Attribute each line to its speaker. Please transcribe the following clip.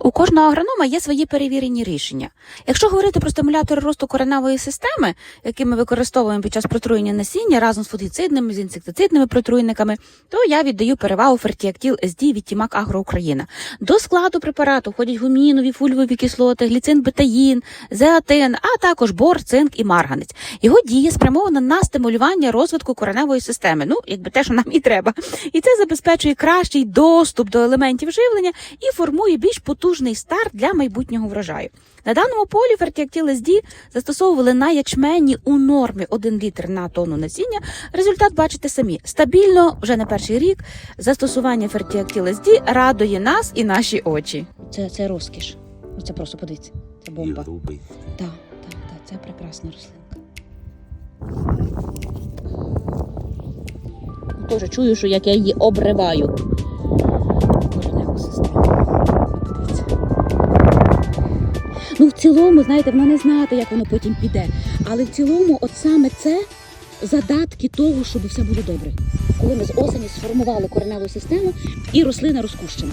Speaker 1: У кожного агронома є свої перевірені рішення. Якщо говорити про стимулятори росту кореневої системи, які ми використовуємо під час протруєння насіння разом з фунгіцидними, з інсектицидними протруйниками, то я віддаю перевагу фертіактіл SD від Тімак Агро Україна. До складу препарату входять гумінові, фульвові кислоти, гліцин, бетаїн, зеатин, а також бор, цинк і марганець. Його дія спрямована на стимулювання розвитку кореневої системи. Ну, якби те, що нам і треба. І це забезпечує кращий доступ до елементів живлення і формує більш потужний старт для майбутнього врожаю. На даному полі фертіактіл SD застосовували на ячмені у нормі 1 літр на тонну насіння. Результат бачите самі. Стабільно вже не перший рік застосування фертіактіл SD радує нас і наші очі. Це, це розкіш. Це просто подивіться. Це бомба. Так, так, так, це прекрасна рослинка. Теж чую, що як я її обриваю. Ну, в цілому, знаєте, вона не знає, як воно потім піде. Але в цілому, от саме це задатки того, щоб все було добре. Коли ми з осені сформували кореневу систему і рослина розкущена.